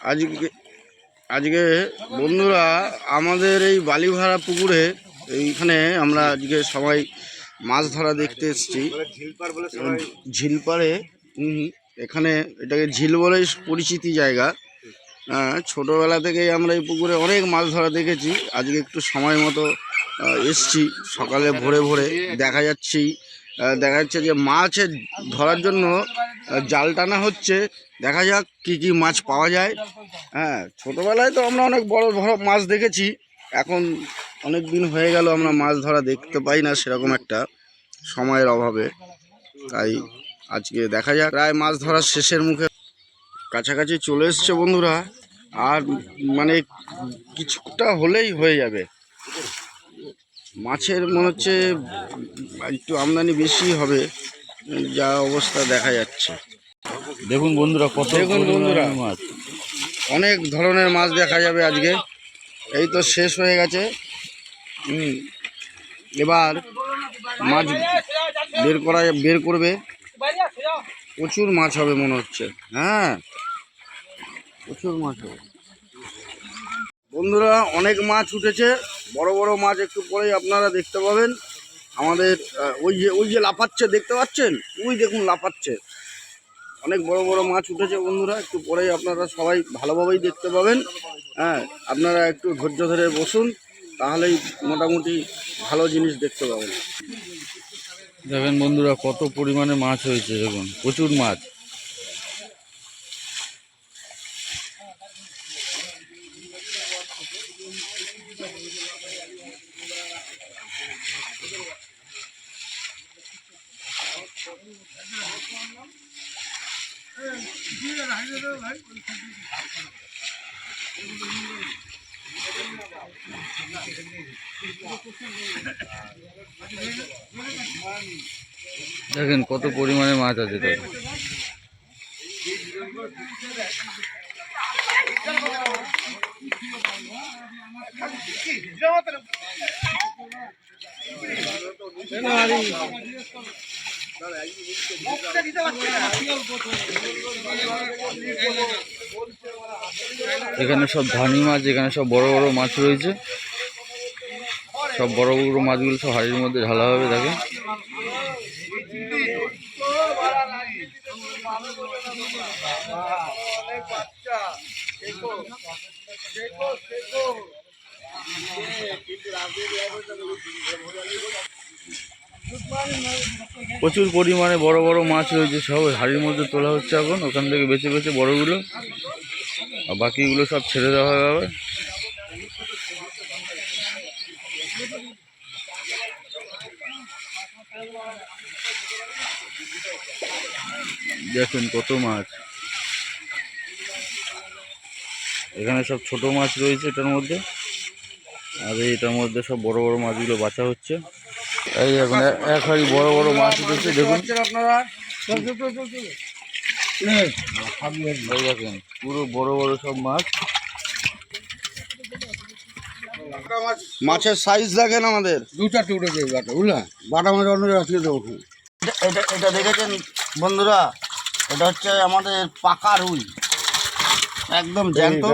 আজকে আজকে বন্ধুরা আমাদের এই বালিভাড়া পুকুরে এইখানে আমরা আজকে সবাই মাছ ধরা দেখতে এসেছি। ঝিলপাড়ে হুম, এখানে এটাকে ঝিল বলেই পরিচিতি জায়গা। হ্যাঁ, ছোটোবেলা থেকেই আমরা এই পুকুরে অনেক মাছ ধরা দেখেছি। আজকে একটু সময় মতো এসছি। সকালে ভোরে ভোরে দেখা যাচ্ছি। দেখা যাচ্ছে যে মাছের ধরার জন্য জাল টানা হচ্ছে, দেখা যাক কি কি মাছ পাওয়া যায়। হ্যাঁ ছোটোবেলায় তো আমরা অনেক বড় বড় মাছ দেখেছি, এখন অনেক দিন হয়ে গেল আমরা মাছ ধরা দেখতে পাই না সেরকম একটা সময়ের অভাবে। তাই আজকে দেখা যাক, প্রায় মাছ ধরার শেষের মুখে কাছাকাছি চলে এসছে বন্ধুরা, আর মানে কিছুটা হলেই হয়ে যাবে। মাছের মনে হচ্ছে একটু আমদানি বেশি হবে। যা অবস্থা দেখা যাচ্ছে। দেখুন বন্ধুরা কত দেখুন বন্ধুরা। মাছ। অনেক ধরনের মাছ দেখা যাবে আজকে। এই তো শেষ হয়ে গেছে। হুম এবার মাছ বের করা বের করবে। প্রচুর মাছ হবে মনে হচ্ছে। হ্যাঁ প্রচুর মাছ হবে। বন্ধুরা অনেক মাছ উঠেছে। বড় বড় মাছ একটু পরেই আপনারা দেখতে পাবেন। আমাদের ওই যে ওই যে লাফাচ্ছে, দেখতে পাচ্ছেন? ওই দেখুন লাফাচ্ছে। অনেক বড় বড় মাছ উঠেছে বন্ধুরা, একটু পরেই আপনারা সবাই ভালোভাবেই দেখতে পাবেন। হ্যাঁ আপনারা একটু ধৈর্য ধরে বসুন, তাহলেই মোটামুটি ভালো জিনিস দেখতে পাবেন। দেখেন বন্ধুরা, কত পরিমাণে মাছ হয়েছে, দেখুন, প্রচুর মাছ। দেখেন কত পরিমাণে মাছ আছে তাই এখানে সব ধানি মাছ, এখানে সব বড় বড় মাছ রয়েছে। সব বড় বড় মাছগুলো সব হাড়ির মধ্যে ঢালা হবে, দেখেন। প্রচুর পরিমাণে বড় বড় মাছ রয়েছে, সব হাড়ির মধ্যে তোলা হচ্ছে এখন, ওখান থেকে বেছে বেছে বড়গুলো। আর বাকিগুলো সব ছেড়ে দেওয়া হবে দেখুন কত মাছ। এখানে সব ছোট মাছ রয়েছে এটার মধ্যে। আর এটার মধ্যে সব বড় বড় মাছগুলো বাছা হচ্ছে। এই এখন এ- এক হাড়ি বড় বড় মাছ উঠেছে দেখুন। এই দেখেন পুরো বড় বড় সব মাছ। মাছের সাইজ দেখেন আমাদের। দুটা টুকরো দেবে বাটা মাছ অন্য দেবো। এটা এটা এটা দেখেছেন বন্ধুরা? এটা হচ্ছে আমাদের পাকা রুই। একদম জ্যান্ত।